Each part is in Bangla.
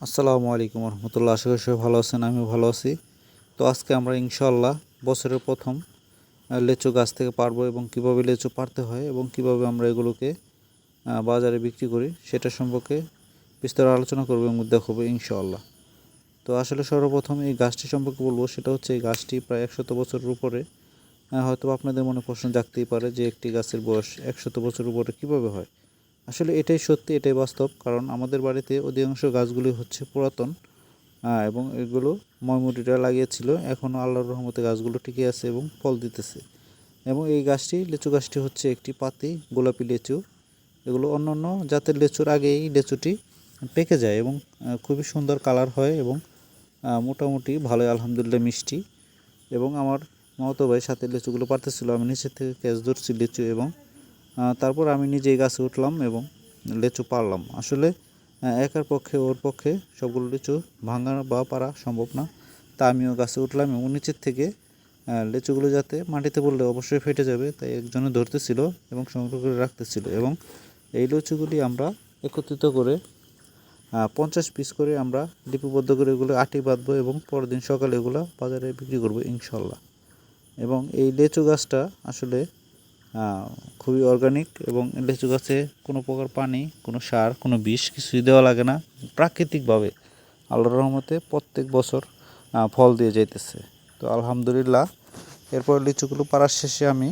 আসসালামু আলাইকুম রহমতুল্লাহ। আশা করি সবাই ভালো আছেন, আমিও ভালো আছি। তো আজকে আমরা ইনশাল্লাহ বছরের প্রথম লেচু গাছ থেকে পারব এবং কীভাবে লেচু পারতে হয় এবং কীভাবে আমরা এগুলোকে বাজারে বিক্রি করি সেটা সম্পর্কে বিস্তার আলোচনা করব এবং দেখাবো ইনশাল্লাহ তো আসলে সর্বপ্রথম এই গাছটি সম্পর্কে বলব, সেটা হচ্ছে এই গাছটি প্রায় একশত বছরের উপরে হয়তো আপনাদের মনে প্রশ্ন জাগতেই পারে যে একটি গাছের বয়স একশত বছরের উপরে কীভাবে হয়। আসলে এটাই সত্যি, এটাই বাস্তব। কারণ আমাদের বাড়িতে অধিকাংশ গাছগুলি হচ্ছে পুরাতন এবং এগুলো ময়মুটিটা লাগিয়েছিল। এখনও আল্লাহর রহমতে গাছগুলো টিকে আছে এবং ফল দিতেছে। এবং এই গাছটি, লিচু গাছটি হচ্ছে একটি পাতি, গোলাপি লিচু। এগুলো অন্য অন্য জাতের লিচুর আগে এই লিচুটি পেকে যায় এবং খুবই সুন্দর কালার হয় এবং মোটামুটি ভালোই, আলহামদুলিল্লাহ মিষ্টি। এবং আমার মামাতো ভাই সাথে লিচুগুলো পারতেছিল আমি নিচের থেকে ক্যাচ ধরছি লিচু এবং তারপর আমি নিজেই গাছে উঠলাম এবং লেচু পারলাম আসলে একার পক্ষে ওর পক্ষে সবগুলো লিচু ভাঙা বা পারা সম্ভব না। তা আমিও গাছে উঠলাম এবং নিচের থেকে লিচুগুলো যাতে মাটিতে পড়লে অবশ্যই ফেটে যাবে, তাই একজনে ধরতেছিল এবং সংগ্রহ করে রাখতেছিল এবং এই লিচুগুলি আমরা একত্রিত করে পঞ্চাশ পিস করে আমরা লিপিবদ্ধ করে এগুলো আটি বাঁধবো এবং পরের দিন সকালে এগুলো বাজারে বিক্রি করব ইনশাল্লাহ। এবং এই লেচু গাছটা আসলে খুবই অর্গানিক এবং লিচু গাছে কোনো প্রকার পানি, কোনো সার, কোনো বিষ কিছুই দেওয়া লাগে না। প্রাকৃতিকভাবে আল্লাহর রহমতে প্রত্যেক বছর ফল দিয়ে যাইতেছে। তো আলহামদুলিল্লাহ, এরপর লিচুগুলো পাড়ার শেষে আমি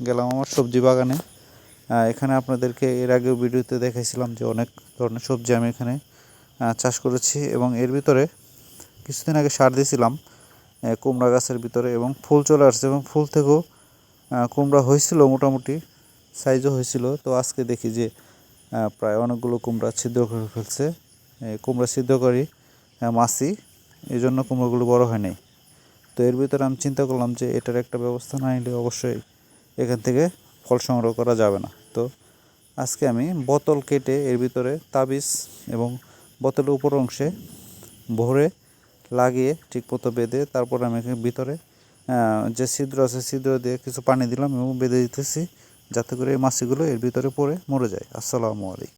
গেলাম আমার সবজি বাগানে। এখানে আপনাদেরকে এর আগেও ভিডিওতে দেখাইছিলাম যে অনেক ধরনের সবজি আমি এখানে চাষ করেছি এবং এর ভিতরে কিছুদিন আগে সার দিয়েছিলাম কুমড়া গাছের ভিতরে এবং ফুল চলে আসছে এবং ফুল থেকেও কুমড়া হয়েছিল, মোটামুটি সাইজও হয়েছিল। তো আজকে দেখি যে প্রায় অনেকগুলো কুমড়া ছিদ্র করে ফেলছে। কুমড়া ছিদ্র করি মাছি, এই জন্য কুমড়োগুলো বড় হয় নাই। তো এর ভিতরে আমি চিন্তা করলাম যে, এটার একটা ব্যবস্থা না নিলে অবশ্যই এখান থেকে ফল সংগ্রহ করা যাবে না। তো আজকে আমি বোতল কেটে এর ভিতরে তাবিজ এবং বোতলের উপর অংশে ভরে লাগিয়ে ঠিক মতো বেঁধে তারপর আমি ভিতরে যে ছিদ্র আছে, ছিদ্র দিয়ে কিছু পানি দিলাম এবং বেঁধে দিতেছি, যাতে করে এই মাছিগুলো এর ভিতরে পড়ে, মরে যায়। আসসালামু আলাইকুম।